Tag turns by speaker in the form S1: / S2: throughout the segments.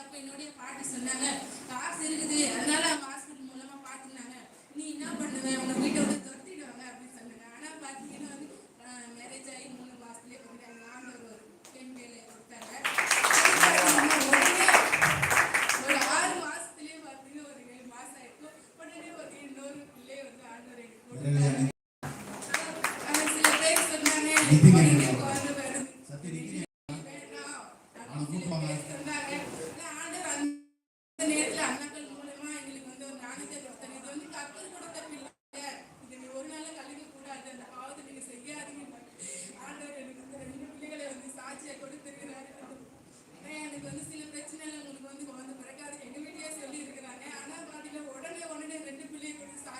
S1: அப்ப என்னுடைய பாட்டி சொன்னாங்க காசு இருக்குது அதனால அவங்க ஹாஸ்பிட்டல் மூலமா பாத்துனாங்க நீ என்ன பண்ணுவ? உன்னை வீட்டை விட்டு துரத்திடுவாங்க அப்படின்னு சொன்னாங்க. ஆனா பாத்தீங்கன்னா வந்து மேரேஜ் ஆகி மூணு மாசத்துலயே வந்து எங்க ஆண்டவர் ஒரு பெண் வேலையை கொடுத்தாங்க. ஒரு ஆறு மாசத்துலயே பாத்தீங்கன்னா ஒரு ஏழு மாசம் ஆயிருக்கும் உடனே ஒரு இன்னொரு பிள்ளைய வந்து ஆண்டவர் எனக்கு கொடுத்தாங்க சில பேர் சொன்னாங்க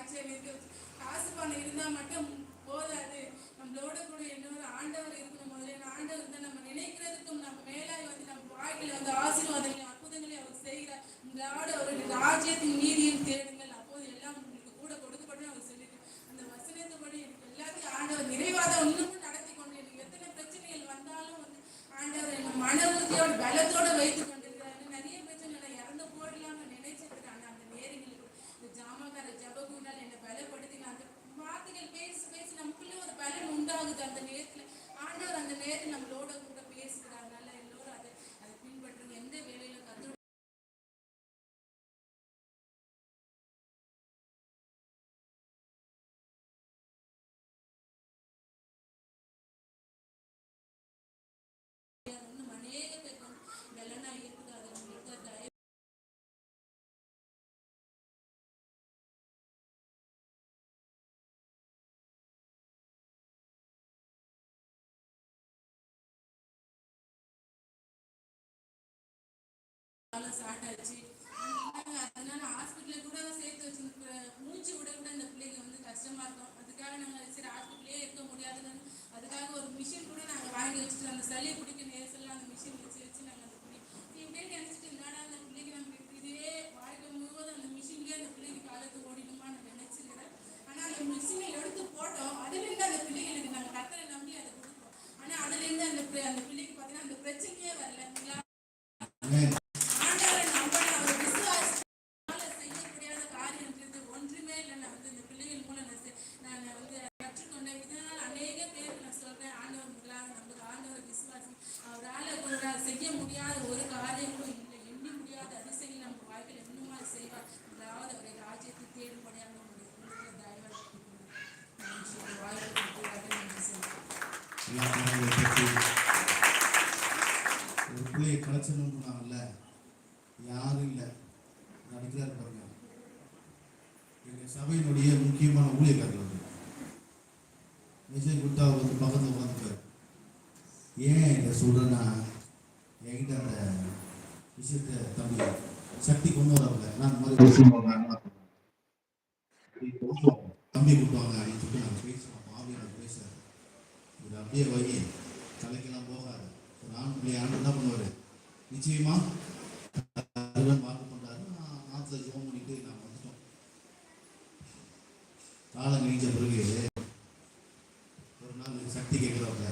S1: பிள்ளையை இருக்கு. காசு பணம் இருந்தா மட்டும் போதாது. நம்மளோட கூட என்ன ஆண்டவர் இருக்கணும். முதல்ல ஆண்டவர் தான் நம்ம நினைக்கிறதுக்கும் நம்ம மேலாய் வந்து நம்ம வாழ்க்கையில வந்து ஆசீர்வாதங்களையும் அற்புதங்களையும் அவர் செய்கிறார். உங்களோட ஒரு ராஜ்யத்தின் நீதியும் தேடுங்கள். அப்போது எல்லாம் உங்களுக்கு கூட கொடுக்கப்படும் அவர் சொல்லிட்டு. அந்த வசனத்துப்படி எனக்கு எல்லாத்தையும் ஆண்டவர் நிறைவாத இன்னமும் நடத்தி கொண்டு எனக்கு எத்தனை பிரச்சனைகள் வந்தாலும் வந்து ஆண்டவர் என்ன மன உறுதியோட பலத்தோட வைத்துக் கொண்டிருக்கிறாரு நிறைய பிரச்சனை நான் இறந்து போடலாம்னு நினைச்சிருக்கிறேன் ஆனா அந்த நேரங்களுக்கு இந்த ஜாமக்கார ஜபகுண்டால் என்னை பலப்படுத்தி நான் அந்த வார்த்தைகள் பேசி பேசி நமக்குள்ள ஒரு பலன் உண்டாகுது அந்த நேரத்துல ஆண்டவர் அந்த நேரத்தில் நம்மளோட கூட பேசுகிறார் அதனால எல்லோரும் அதை அதை பின்பற்றுங்க எந்த வேலையில கத்து வெள்ளனா இருக்குது அதை உங்களுக்கு தயவு அதனால ஹாஸ்பிட்டலில் கூட சேர்த்து வச்சு மூச்சு விட கூட அந்த பிள்ளைங்க வந்து கஷ்டமா இருக்கும் அதுக்காக நாங்கள் சரி ஹாஸ்பிட்டலே இருக்க முடியாதுன்னு அதுக்காக ஒரு மிஷின் கூட நாங்கள் அந்த சளியை பிடிக்க நேரத்தில் அந்த மிஷின் வச்சு வச்சு நாங்கள் அந்த பிள்ளை என் நினச்சிட்டு எனக்கு ஒரு
S2: பிள்ளையை கிடைச்சணும்னாங்கல்ல யாரும் இல்லை. நடிக்கிறார் பாருங்க. எங்கள் சபையினுடைய முக்கியமான ஊழியக்காரர்கள் அவர். விஜய் குட்டா வந்து பக்கத்தில் உட்காந்துக்காரு ஏன் இதை சொல்றேன்னா என்கிட்ட அந்த விஷயத்தை தம்பி சக்தி கொண்டு வரவில்லை. நான் இந்த மாதிரி தம்பி கூட்டுவாங்க அப்படின்னு சொல்லி நாங்கள் பேசுவோம் நான் பேசுகிறேன் இது அப்படியே வை தலைக்கெல்லாம் போகாது. ஒரு ஆண் பிள்ளை ஆண்டு என்ன பண்ணுவார்? நிச்சயமா அதுதான் வாக்கு நான் ஆற்றுல ஜோம் பண்ணிட்டு நான் வந்துட்டோம். காலம் கழிஞ்ச பிறகு ஒரு நாள் சக்தி கேட்குறவங்க